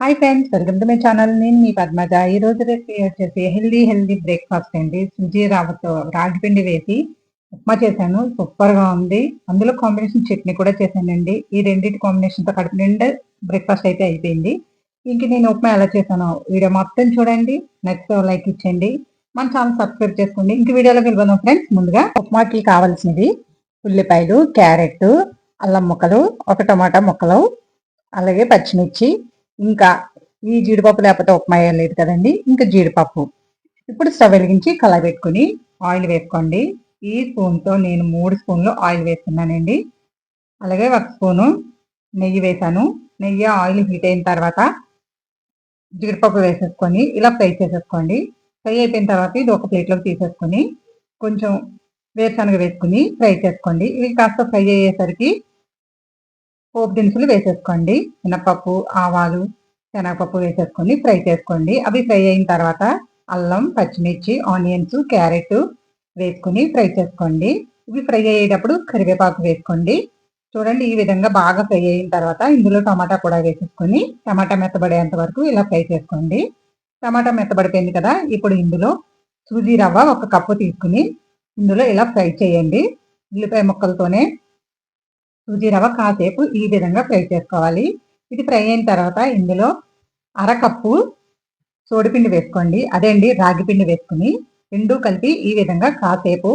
Hi friends welcome to my channel నేను మీ పద్మజ. ఈ రోజు రెసిపీ వచ్చేసి హెల్దీ హెల్దీ బ్రేక్ఫాస్ట్ అండి. సుజీ రావతో రాగిపిండి వేసి ఉప్మా చేశాను. సూపర్గా ఉంది. అందులో కాంబినేషన్ చట్నీ కూడా చేశానండి. ఈ రెండింటి కాంబినేషన్తో కడుపు నిండా బ్రేక్ఫాస్ట్ అయితే అయిపోయింది. ఇంక నేను ఉప్మా ఎలా చేశానో వీడియో మొత్తం చూడండి. నెక్స్ట్ లైక్ ఇచ్చండి మన ఛానల్ సబ్స్క్రైబ్ చేసుకోండి. ఇంక వీడియోలోకి వెళ్ళిపోదాం ఫ్రెండ్స్. ముందుగా ఉప్మాకి కావాల్సినవి ఉల్లిపాయలు క్యారెట్ అల్లం ముక్కలు ఒక టమాటా ముక్కలు అలాగే పచ్చిమిర్చి ఇంకా ఈ జీడిపప్పు లేకపోతే ఉప్మా లేదు కదండి. ఇంకా జీడిపప్పు. ఇప్పుడు స్టవ్ వెలిగించి కళాయి పెట్టుకుని ఆయిల్ వేసుకోండి. ఈ స్పూన్తో నేను మూడు స్పూన్లు ఆయిల్ వేస్తున్నానండి. అలాగే ఒక స్పూను నెయ్యి వేసాను నెయ్యి ఆయిల్ హీట్ అయిన తర్వాత జీడిపప్పు వేసేసుకొని ఇలా ఫ్రై చేసేసుకోండి. ఫ్రై అయిపోయిన తర్వాత ఇది ఒక ప్లేట్లోకి తీసేసుకొని కొంచెం వేరుశనగ వేసుకుని ఫ్రై చేసుకోండి. ఇవి కాస్త ఫ్రై అయ్యేసరికి పోపు దినుసులు వేసేసుకోండి. మినపప్పు ఆవాలు శనగపప్పు వేసేసుకొని ఫ్రై చేసుకోండి. అవి ఫ్రై అయిన తర్వాత అల్లం పచ్చిమిర్చి ఆనియన్స్ క్యారెట్ వేసుకుని ఫ్రై చేసుకోండి. ఇవి ఫ్రై అయ్యేటప్పుడు కరివేపాకు వేసుకోండి. చూడండి ఈ విధంగా బాగా ఫ్రై అయిన తర్వాత ఇందులో టమాటా కూడా వేసేసుకొని టమాటా మెత్తబడేంత వరకు ఇలా ఫ్రై చేసుకోండి. టమాటా మెత్తబడిపోయింది కదా ఇప్పుడు ఇందులో సూజీ రవ్వ ఒక కప్పు తీసుకుని ఇందులో ఇలా ఫ్రై చేయండి. ఉల్లిపాయ ముక్కలతోనే సూజీ రవ్వ కాసేపు ఈ విధంగా ఫ్రై చేసుకోవాలి. ఇది ఫ్రై అయిన తర్వాత ఇందులో అరకప్పు సోడిపిండి వేసుకోండి. అదే అండి రాగి పిండి వేసుకుని రెండు కలిపి ఈ విధంగా కాసేపు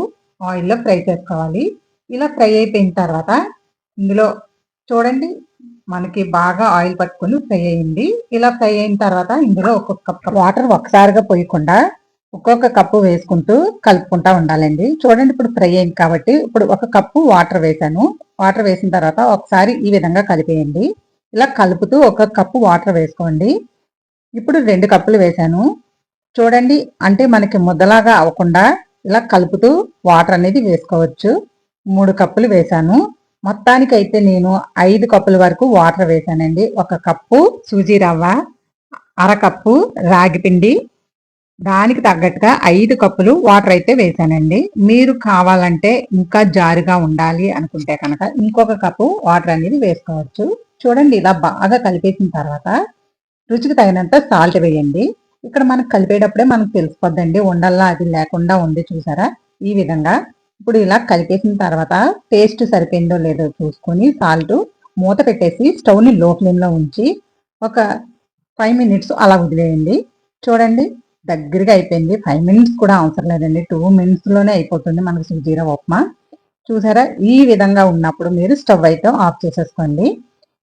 ఆయిల్లో ఫ్రై చేసుకోవాలి. ఇలా ఫ్రై అయిపోయిన తర్వాత ఇందులో చూడండి మనకి బాగా ఆయిల్ పట్టుకుని ఫ్రై అయింది. ఇలా ఫ్రై అయిన తర్వాత ఇందులో ఒక్కొక్క కప్పు వాటర్ ఒకసారిగా పోయకుండా ఒక్కొక్క కప్పు వేసుకుంటూ కలుపుకుంటా ఉండాలండి. చూడండి ఇప్పుడు ఫ్రై అయింది కాబట్టి ఇప్పుడు ఒక కప్పు వాటర్ వేసాను వాటర్ వేసిన తర్వాత ఒకసారి ఈ విధంగా కలిపేయండి. ఇలా కలుపుతూ ఒక కప్పు వాటర్ వేసుకోండి. ఇప్పుడు రెండు కప్పులు వేశాను. చూడండి అంటే మనకి ముద్దలాగా అవ్వకుండా ఇలా కలుపుతూ వాటర్ అనేది వేసుకోవచ్చు. మూడు కప్పులు వేసాను మొత్తానికి అయితే నేను ఐదు కప్పుల వరకు వాటర్ వేసానండి ఒక కప్పు సూజీ రవ్వ అరకప్పు రాగి పిండి దానికి తగ్గట్టుగా ఐదు కప్పులు వాటర్ అయితే వేసానండి. మీరు కావాలంటే ఇంకా జారుగా ఉండాలి అనుకుంటే కనుక ఇంకొక కప్పు వాటర్ అనేది వేసుకోవచ్చు. చూడండి ఇలా బాగా కలిపేసిన తర్వాత రుచికి తగినంత సాల్ట్ వేయండి. ఇక్కడ మనకు కలిపేటప్పుడే మనకు తెలిసిపోద్దండి ఉండల్లా అది లేకుండా ఉంది చూసారా? ఈ విధంగా ఇప్పుడు ఇలా కలిపేసిన తర్వాత టేస్ట్ సరిపోయిందో లేదో చూసుకొని సాల్ట్ మూత పెట్టేసి స్టవ్ని లో ఫ్లేమ్లో ఉంచి ఒక ఫైవ్ మినిట్స్ అలా వదిలేయండి. చూడండి దగ్గరగా అయిపోయింది. ఫైవ్ మినిట్స్ కూడా అవసరం లేదండి. టూ మినిట్స్లోనే అయిపోతుంది మనకు సుజీరా ఉప్మా చూసారా? ఈ విధంగా ఉన్నప్పుడు మీరు స్టవ్ అయితే ఆఫ్ చేసేసుకోండి.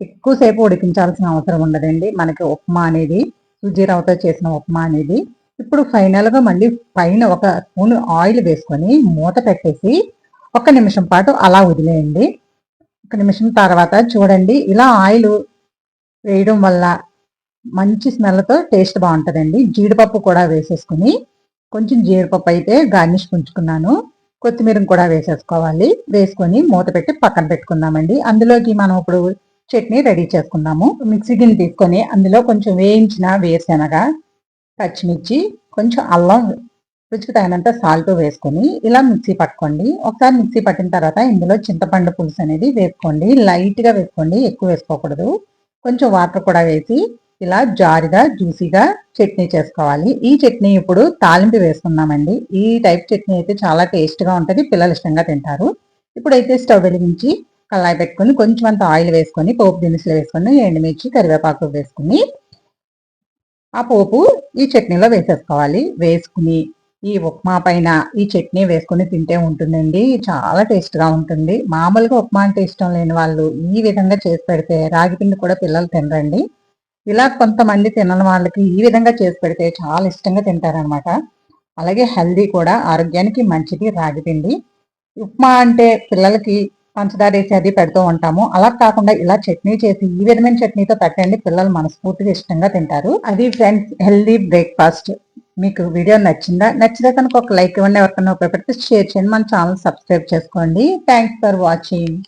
ఎక్కువసేపు ఉడికించాల్సిన అవసరం ఉండదండి. మనకి ఉప్మా అనేది సుజీరావుతో చేసిన ఉప్మా అనేది. ఇప్పుడు ఫైనల్గా మళ్ళీ పైన ఒక స్పూన్ ఆయిల్ వేసుకొని మూత పెట్టేసి ఒక నిమిషం పాటు అలా వదిలేయండి. ఒక నిమిషం తర్వాత చూడండి. ఇలా ఆయిల్ వేయడం వల్ల మంచి స్మెల్తో టేస్ట్ బాగుంటుందండి. జీడిపప్పు కూడా వేసేసుకుని కొంచెం జీడిపప్పు అయితే గార్నిష్ పుంచుకున్నాను కొత్తిమీర కూడా వేసేసుకోవాలి. వేసుకొని మూత పెట్టి పక్కన పెట్టుకుందామండి. అందులోకి మనం ఇప్పుడు చట్నీ రెడీ చేసుకుందాము. మిక్సీ గిన్నె తీసుకొని అందులో కొంచెం వేయించిన వేరుశనగ పచ్చిమిర్చి కొంచెం అల్లం రుచికి తగినంత సాల్ట్ వేసుకొని ఇలా మిక్సీ పట్టుకోండి. ఒకసారి మిక్సీ పట్టిన తర్వాత ఇందులో చింతపండు పులుసు అనేది వేసుకోండి లైట్గా వేసుకోండి ఎక్కువ వేసుకోకూడదు. కొంచెం వాటర్ కూడా వేసి ఇలా జారిగా జ్యూసీగా చట్నీ చేసుకోవాలి. ఈ చట్నీ ఇప్పుడు తాలింపు వేసుకుందామండి. ఈ టైప్ చట్నీ అయితే చాలా టేస్ట్గా ఉంటుంది పిల్లలు ఇష్టంగా తింటారు. ఇప్పుడైతే స్టవ్ వెలిగించి కళాయి పెట్టుకొని కొంచెం అంత ఆయిల్ వేసుకొని పోపు దినుసులు వేసుకొని ఎండుమిర్చి కరివేపాకు వేసుకుని ఆ పోపు ఈ చట్నీలో వేసేసుకోవాలి. వేసుకుని ఈ ఉప్మా పైన ఈ చట్నీ వేసుకుని తింటే ఉంటుందండి. చాలా టేస్ట్గా ఉంటుంది. మామూలుగా ఉప్మా అంటే ఇష్టం లేని వాళ్ళు ఈ విధంగా చేసి పెడితే రాగి పిండి కూడా పిల్లలు తినరండి. ఇలా కొంతమంది తినని వాళ్ళకి ఈ విధంగా చేసి పెడితే చాలా ఇష్టంగా తింటారనమాట అలాగే హెల్దీ కూడా ఆరోగ్యానికి మంచిది రాగిపిండి ఉప్మా అంటే పిల్లలకి పంచదార వేసి అది పెడుతూ ఉంటాము. అలా కాకుండా ఇలా చట్నీ చేసి ఈ విధమైన చట్నీతో పెట్టండి పిల్లలు మనస్ఫూర్తిగా ఇష్టంగా తింటారు. అది ఫ్రెండ్స్ హెల్దీ బ్రేక్ఫాస్ట్. మీకు వీడియో నచ్చిందా? నచ్చితే కనుక ఒక లైక్ ఇవ్వండి. ఎవరికైనా ఉపయోగపడితే షేర్ చేయండి. మన ఛానల్ సబ్స్క్రైబ్ చేసుకోండి. Thanks for watching